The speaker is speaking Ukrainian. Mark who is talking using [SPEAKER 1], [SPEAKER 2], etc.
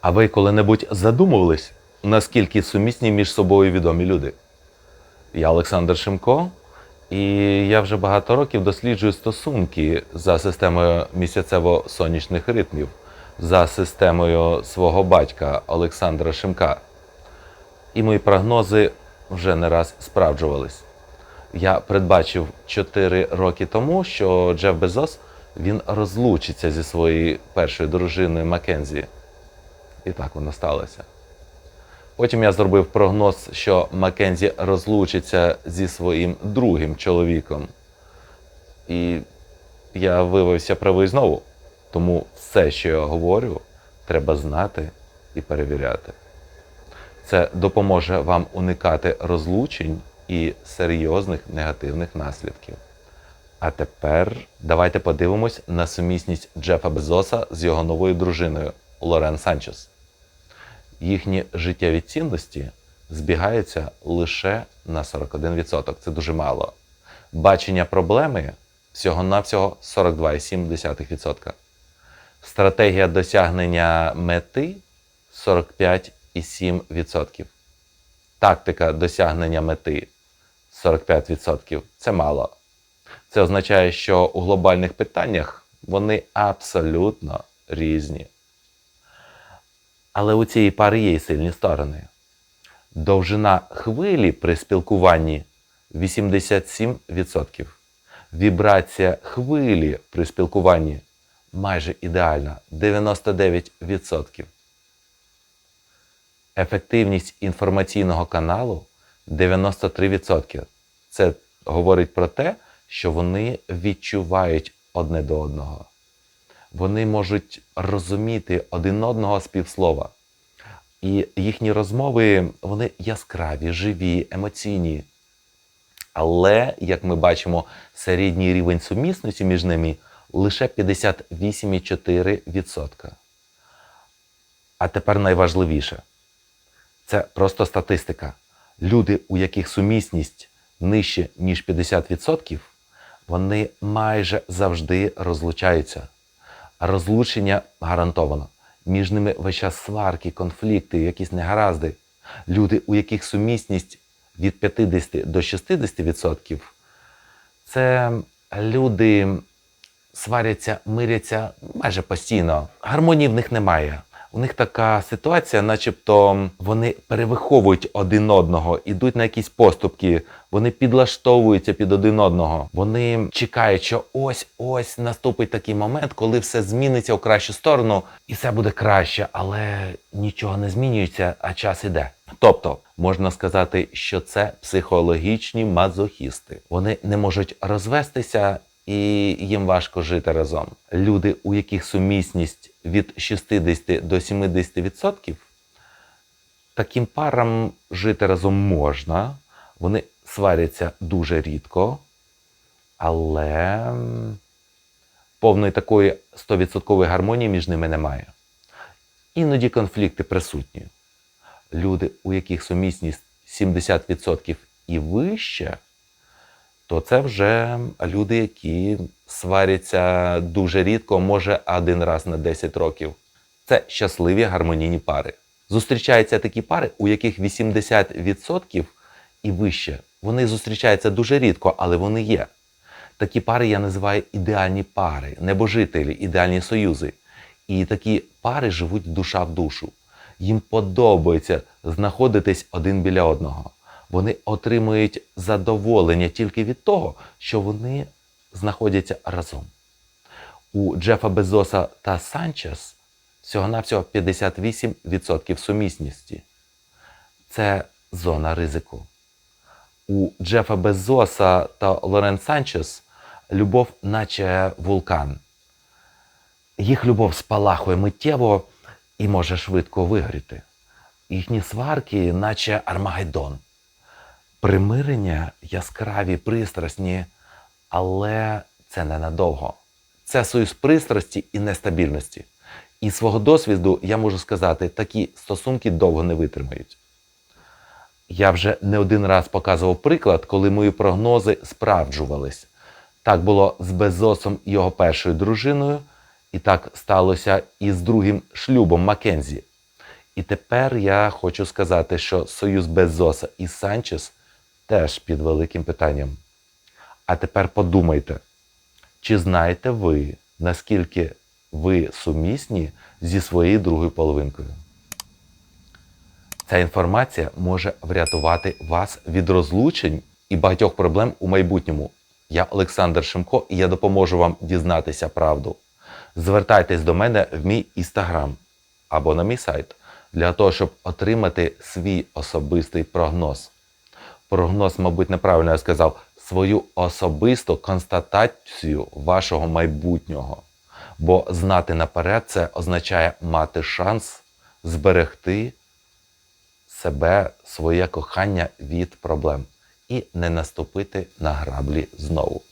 [SPEAKER 1] А ви коли-небудь задумувались, наскільки сумісні між собою відомі люди? Я Олександр Шимко, і я вже багато років досліджую стосунки за системою місяцево-сонячних ритмів, за системою свого батька Олександра Шимка. І мої прогнози вже не раз справджувались. Я передбачив 4 роки тому, що Джеф Безос він розлучиться зі своєю першою дружиною Маккензі. І так воно сталося. Потім я зробив прогноз, що Маккензі розлучиться зі своїм другим чоловіком. І я виявився правий знову. Тому все, що я говорю, треба знати і перевіряти. Це допоможе вам уникати розлучень і серйозних негативних наслідків. А тепер давайте подивимось на сумісність Джефа Безоса з його новою дружиною Лорен Санчес. Їхні життєві цінності збігаються лише на 41%. Це дуже мало. Бачення проблеми всього-навсього 42,7%. Стратегія досягнення мети 45,7%. Тактика досягнення мети 45% це мало. Це означає, що у глобальних питаннях вони абсолютно різні. Але у цієї пари є й сильні сторони. Довжина хвилі при спілкуванні 87%. Вібрація хвилі при спілкуванні майже ідеальна 99%. Ефективність інформаційного каналу 93%. Це говорить про те, що вони відчувають одне до одного. Вони можуть розуміти один одного з півслова. І їхні розмови вони яскраві, живі, емоційні. Але, як ми бачимо, середній рівень сумісності між ними лише 58,4%. А тепер найважливіше це просто статистика. Люди, у яких сумісність нижче, ніж 50%, вони майже завжди розлучаються. Розлучення гарантовано. Між ними весь час сварки, конфлікти, якісь негаразди. Люди, у яких сумісність від 50 до 60%, це люди сваряться, миряться майже постійно. Гармонії в них немає. У них така ситуація, начебто вони перевиховують один одного, ідуть на якісь поступки, вони підлаштовуються під один одного. Вони чекають, що ось ось наступить такий момент, коли все зміниться в кращу сторону, і все буде краще, але нічого не змінюється, а час іде. Тобто можна сказати, що це психологічні мазохісти. Вони не можуть розвестися і їм важко жити разом. Люди, у яких сумісність від 60 до 70%, таким парам жити разом можна. Вони сваряться дуже рідко, але повної такої 100% гармонії між ними немає. Іноді конфлікти присутні. Люди, у яких сумісність 70% і вище, то це вже люди, які сваряться дуже рідко, може один раз на 10 років. Це щасливі гармонійні пари. Зустрічаються такі пари, у яких 80% і вище. Вони зустрічаються дуже рідко, але вони є. Такі пари я називаю ідеальні пари, небожителі, ідеальні союзи. І такі пари живуть душа в душу. Їм подобається знаходитись один біля одного. Вони отримують задоволення тільки від того, що вони знаходяться разом. У Джефа Безоса та Санчес всього-навсього 58% сумісності. Це зона ризику. У Джефа Безоса та Лорен Санчес любов, наче вулкан. Їх любов спалахує миттєво і може швидко вигоріти. Їхні сварки, наче Армагеддон. Примирення яскраві, пристрасні, але це ненадовго. Це союз пристрасті і нестабільності. І свого досвіду я можу сказати, такі стосунки довго не витримають. Я вже не один раз показував приклад, коли мої прогнози справджувались. Так було з Безосом і його першою дружиною, і так сталося і з другим шлюбом Маккензі. І тепер я хочу сказати, що союз Безоса і Санчес теж під великим питанням. А тепер подумайте, чи знаєте ви, наскільки ви сумісні зі своєю другою половинкою? Ця інформація може врятувати вас від розлучень і багатьох проблем у майбутньому. Я Олександр Шимко і я допоможу вам дізнатися правду. Звертайтесь до мене в мій інстаграм або на мій сайт для того, щоб отримати свій особистий прогноз. Прогноз, мабуть, неправильно я сказав, свою особисту констатацію вашого майбутнього. Бо знати наперед це означає мати шанс зберегти себе, своє кохання від проблем і не наступити на граблі знову.